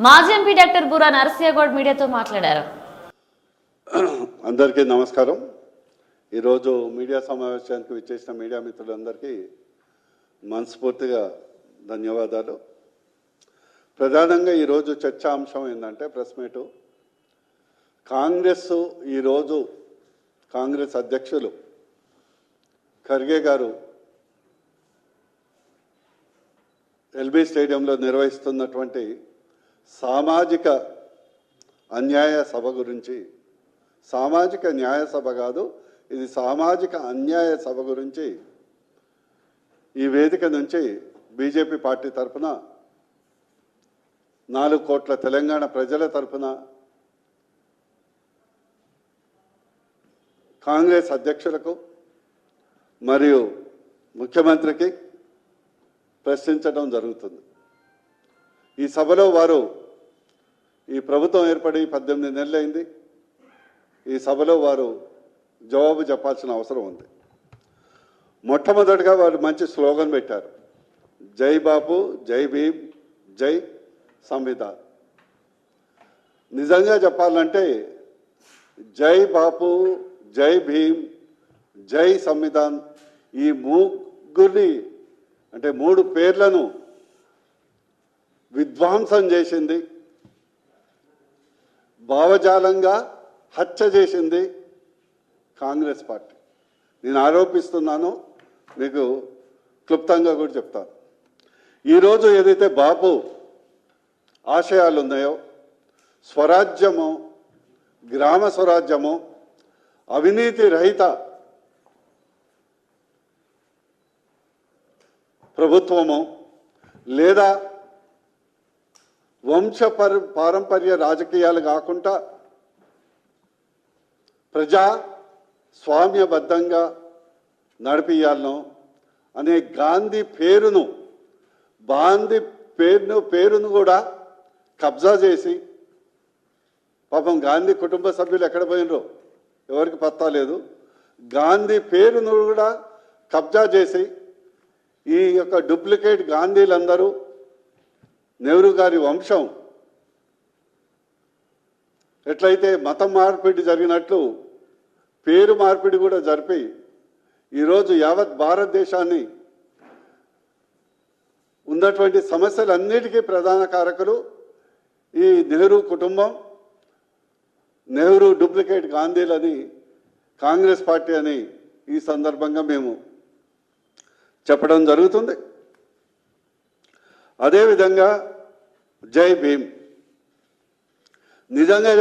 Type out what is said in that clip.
మాజీ MP doctor బురా Narasimha Goud మీడియాతో మాట్లాడారు. అందరికీ నమస్కారం. ఈరోజు మీడియా సమావేశానికి విచ్చేసిన మీడియా మిత్రులందరికీ మనస్ఫూర్తిగా ధన్యవాదాలు. ప్రధానంగా ఈరోజు చర్చాంశం ఏంటంటే ప్రెస్ మీటు. కాంగ్రెస్ ఈరోజు కాంగ్రెస్ అధ్యక్షులు ఖర్గే గారు ఎల్బీ స్టేడియంలో నిర్వహిస్తున్నటువంటి సామాజిక అన్యాయ సభ గురించి. సామాజిక న్యాయ సభ కాదు ఇది సామాజిక అన్యాయ సభ గురించి. ఈ వేదిక నుంచి బీజేపీ పార్టీ తరఫున నాలుగు కోట్ల తెలంగాణ ప్రజల తరఫున కాంగ్రెస్ అధ్యక్షులకు మరియు ముఖ్యమంత్రికి ప్రశ్నించడం జరుగుతుంది. ఈ సభలో వారు ఈ ప్రభుత్వం ఏర్పడి పద్దెనిమిది నెలలైంది. ఈ సభలో వారు జవాబు చెప్పాల్సిన అవసరం ఉంది. మొట్టమొదటిగా వారు మంచి స్లోగన్ పెట్టారు. జై బాపు జై భీమ్ జై సంవిధాన్. నిజంగా చెప్పాలంటే జై బాపు జై భీమ్ జై సంవిధాన్ ఈ ముగ్గురిని అంటే మూడు పేర్లను విధ్వంసం చేసింది. భావజాలంగా హత్య చేసింది కాంగ్రెస్ పార్టీ. నేను ఆరోపిస్తున్నాను మీకు క్లుప్తంగా కూడా చెప్తాను. ఈరోజు ఏదైతే బాపు ఆశయాలు ఉన్నాయో స్వరాజ్యము గ్రామ స్వరాజ్యము అవినీతి రహిత ప్రభుత్వము లేదా వంశ పారంపర్య రాజకీయాలు కాకుండా ప్రజా స్వామ్యబద్ధంగా నడిపియాలను అనే గాంధీ పేరును గాంధీ పేరును పేరును కూడా కబ్జా చేసి పాపం గాంధీ కుటుంబ సభ్యులు ఎక్కడ పోయినరు ఎవరికి పత్తా లేదు. గాంధీ పేరును కూడా కబ్జా చేసి ఈ యొక్క డూప్లికేట్ గాంధీలందరూ నెహ్రూ గారి వంశం. ఎట్లయితే మతం మార్పిడి జరిగినట్లు పేరు మార్పిడి కూడా జరిపి ఈరోజు యావత్ భారతదేశాన్ని ఉన్నటువంటి సమస్యలన్నిటికీ ప్రధాన కారకులు ఈ నెహ్రూ కుటుంబం నెహ్రూ డూప్లికేట్ గాంధీలని కాంగ్రెస్ పార్టీ అని ఈ సందర్భంగా మేము చెప్పడం జరుగుతుంది. అదేవిధంగా జై భీమ్. నిజంగా